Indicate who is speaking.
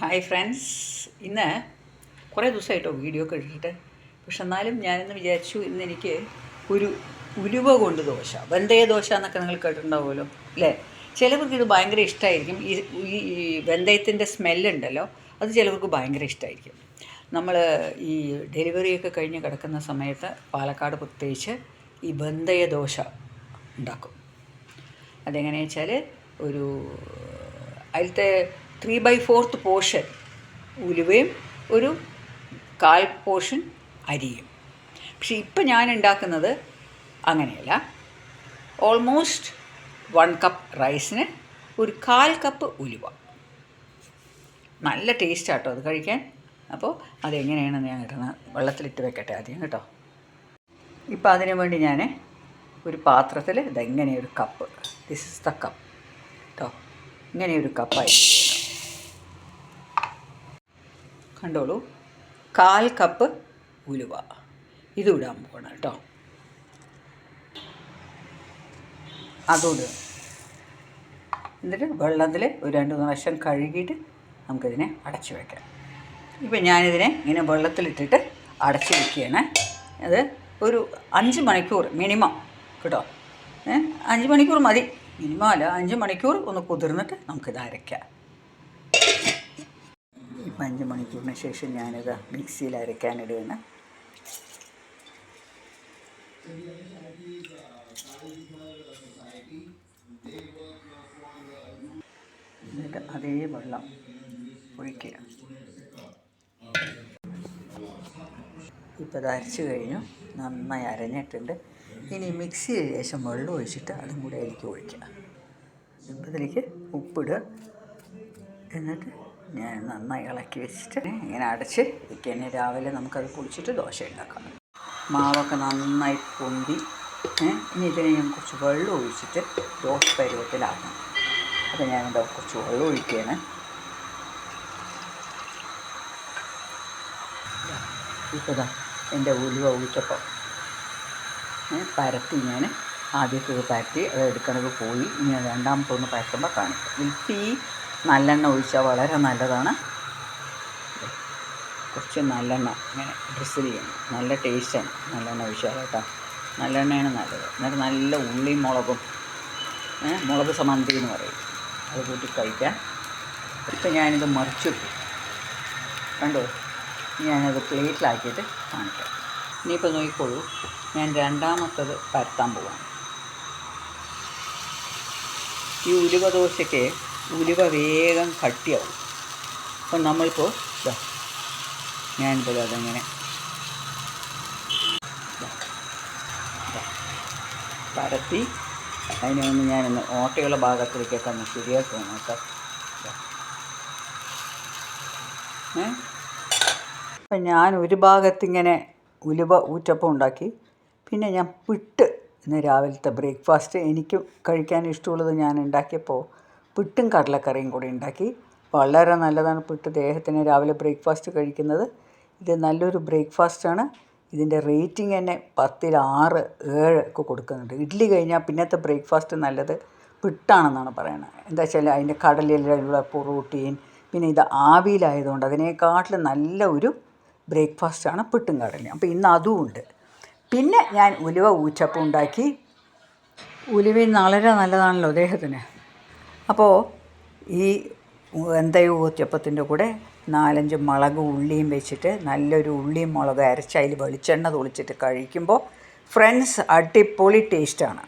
Speaker 1: Hi friends ഇന്ന് കുറേ ദിവസമായിട്ടോ video ഒക്കെ ഇട്ടിട്ട്. പക്ഷെ എന്നാലും ഞാനിന്ന് വിചാരിച്ചു ഇന്ന് എനിക്ക് ഒരു ഉലുവ കൊണ്ട് ദോശ. വെന്തയ ദോശ എന്നൊക്കെ നിങ്ങൾ കേട്ടിട്ടുണ്ടാവുമല്ലോ അല്ലേ? ചിലവർക്ക് ഇത് ഭയങ്കര ഇഷ്ടമായിരിക്കും ഈ ഈ വെന്തയത്തിന്റെ സ്മെല്ലുണ്ടല്ലോ അത് ചിലവർക്ക് ഭയങ്കര ഇഷ്ടമായിരിക്കും നമ്മൾ ഈ ഡെലിവറിയൊക്കെ കഴിഞ്ഞ് കിടക്കുന്ന സമയത്ത് പാലക്കാട് പ്രത്യേകിച്ച് ഈ വെന്തയ ദോശ ഉണ്ടാക്കും. അതെങ്ങനെയാ വെച്ചാൽ ഒരു അതിലത്തെ ത്രീ ബൈ ഫോർത്ത് പോർഷൻ ഉലുവയും ഒരു കാൽ പോർഷൻ അരിയും. പക്ഷെ ഇപ്പം ഞാൻ ഉണ്ടാക്കുന്നത് അങ്ങനെയല്ല. ഓൾമോസ്റ്റ് വൺ കപ്പ് റൈസിന് ഒരു കാൽ കപ്പ് ഉലുവ. നല്ല ടേസ്റ്റ് ആട്ടോ അത് കഴിക്കാൻ. അപ്പോൾ അതെങ്ങനെയാണെന്ന് ഞാൻ ഇടുന്ന വെള്ളത്തിലിട്ട് വെക്കട്ടെ ആദ്യം കേട്ടോ. ഇപ്പോൾ അതിനു വേണ്ടി ഞാൻ ഒരു പാത്രത്തിൽ ഇതെങ്ങനെ ഒരു cup this is the cup കേട്ടോ? ഇങ്ങനെ ഒരു കപ്പായി കണ്ടോളൂ. കാൽ കപ്പ് ഉലുവ. ഇത് ഇടാൻ പോകണം കേട്ടോ. അതോട് എന്നിട്ട് വെള്ളത്തിൽ ഒരു രണ്ട് മൂന്ന് പ്രാവശ്യം കഴുകിയിട്ട് നമുക്കിതിനെ അടച്ചു വയ്ക്കാം ഇപ്പം ഞാനിതിനെ ഇങ്ങനെ വെള്ളത്തിലിട്ടിട്ട് അടച്ചു വയ്ക്കുകയാണ് അത് ഒരു അഞ്ച് മണിക്കൂർ മിനിമം കേട്ടോ. അഞ്ച് മണിക്കൂർ മതി. മിനിമം അല്ല അഞ്ച് മണിക്കൂർ ഒന്ന് കുതിർന്നിട്ട് നമുക്കിത് അരയ്ക്കാം. അഞ്ച് മണിക്കൂറിന് ശേഷം ഞാനിത് മിക്സിയിൽ അരയ്ക്കാനിടുകയാണ് എന്നിട്ട് അതേ വെള്ളം ഒഴിക്കുക. ഇപ്പോൾ ഇത് അരച്ച് കഴിഞ്ഞു. നന്നായി അരഞ്ഞിട്ടുണ്ട്. ഇനി മിക്സി ശേഷം വെള്ളം ഒഴിച്ചിട്ട് അതും കൂടെ അതിലേക്ക് ഒഴിക്കുക. ഇപ്പം ഇതിലേക്ക് ഉപ്പിടുക. എന്നിട്ട് ഞാൻ നന്നായി ഇളക്കി വെച്ചിട്ട് ഇങ്ങനെ അടച്ച് വെക്കുകയാണ് രാവിലെ നമുക്കത് പൊളിച്ചിട്ട് ദോശ ഉണ്ടാക്കാം. മാവൊക്കെ നന്നായി പൊന്തി ഇനി ഇതിനെ ഞാൻ കുറച്ച് വെള്ളം ഒഴിച്ചിട്ട് ദോശ പരുവത്തിലാക്കണം അപ്പോൾ ഇവിടെ കുറച്ച് വെള്ളം ഒഴിക്കുകയാണ്. ഇപ്പതാ എന്റെ ഉലുവ ഒഴിച്ചപ്പോൾ പരത്തി ഞാൻ ആദ്യത്തേത് പരത്തി അത് എടുക്കണത് പോയി. ഇനി രണ്ടാമത്തൊന്ന് പരത്തുമ്പോൾ കാണിക്കും. ഈ തീ നല്ലെണ്ണ ഒഴിച്ചാൽ വളരെ നല്ലതാണ്. കുറച്ച് നല്ലെണ്ണ ഇങ്ങനെ ഡ്രസ്സ് ചെയ്യണം. നല്ല ടേസ്റ്റാണ് നല്ലെണ്ണ ഒഴിച്ചാൽ കേട്ടോ. നല്ലെണ്ണയാണ് നല്ലത്. എന്നിട്ട് നല്ല ഉള്ളിയും മുളകും മുളക് സമന്തി എന്ന് പറയും. അത് കൂട്ടി കഴിക്കാം. ഇപ്പം ഞാനിത് മറിച്ചു കണ്ടോ? ഞാനത് പ്ലേറ്റിലാക്കിയിട്ട് കാണിക്കാം. ഇനിയിപ്പോൾ നോക്കിക്കോളൂ. ഞാൻ രണ്ടാമത്തത് പരത്താൻ പോവാണ്. ഈ ഉലുവ ദോശയ്ക്ക് ഉലുവ വേഗം കട്ടിയാവും. അപ്പം നമ്മളിപ്പോൾ ഇതാ ഞാനിപ്പോൾ അതങ്ങനെ പരത്തി അതിനെ ഒന്ന് ഞാനൊന്ന് ഓട്ടയുള്ള ഭാഗത്തിലേക്കൊക്കെ ഒന്ന് ശരിയാക്കുക നോക്കാം. അപ്പം ഞാൻ ഒരു ഭാഗത്തിങ്ങനെ ഉലുവ ഊറ്റപ്പം ഉണ്ടാക്കി. പിന്നെ ഞാൻ പിട്ട് ഇന്ന് രാവിലത്തെ ബ്രേക്ക്ഫാസ്റ്റ് എനിക്ക് കഴിക്കാൻ ഇഷ്ടമുള്ളത് ഞാൻ ഉണ്ടാക്കിയപ്പോൾ പിട്ടും കടലക്കറിയും കൂടി ഉണ്ടാക്കി. വളരെ നല്ലതാണ് പുട്ട്. ദേഹത്തിന് രാവിലെ ബ്രേക്ക്ഫാസ്റ്റ് കഴിക്കുന്നത്. ഇത് നല്ലൊരു ബ്രേക്ക്ഫാസ്റ്റാണ് ഇതിന്റെ റേറ്റിംഗ് തന്നെ പത്തിൽ ആറ് ഏഴ് ഒക്കെ കൊടുക്കുന്നുണ്ട്. ഇഡ്ഡലി കഴിഞ്ഞാൽ പിന്നത്തെ ബ്രേക്ക്ഫാസ്റ്റ് നല്ലത് പിട്ടാണെന്നാണ് പറയുന്നത് എന്താ വെച്ചാൽ അതിന്റെ കടലിലുള്ള പ്രോട്ടീൻ പിന്നെ ഇത് ആവിയിലായതുകൊണ്ട് അതിനേക്കാട്ടിലും നല്ല ഒരു ബ്രേക്ക്ഫാസ്റ്റാണ് പുട്ടും കടലിന് അപ്പോൾ ഇന്ന് അതും ഉണ്ട്. പിന്നെ ഞാൻ ഉലുവ ഊച്ചപ്പം ഉണ്ടാക്കി. ഉലുവയും വളരെ നല്ലതാണല്ലോ ദേഹത്തിന്. അപ്പോൾ ഈ വെന്തയ ഊത്തിയപ്പത്തിന്റെ കൂടെ നാലഞ്ച് മുളക് ഉള്ളിയും വെച്ചിട്ട് നല്ലൊരു ഉള്ളിയും മുളക് അരച്ച് അതിൽ വെളിച്ചെണ്ണ തുളിച്ചിട്ട് കഴിക്കുമ്പോൾ ഫ്രണ്ട്സ് അടിപൊളി ടേസ്റ്റാണ്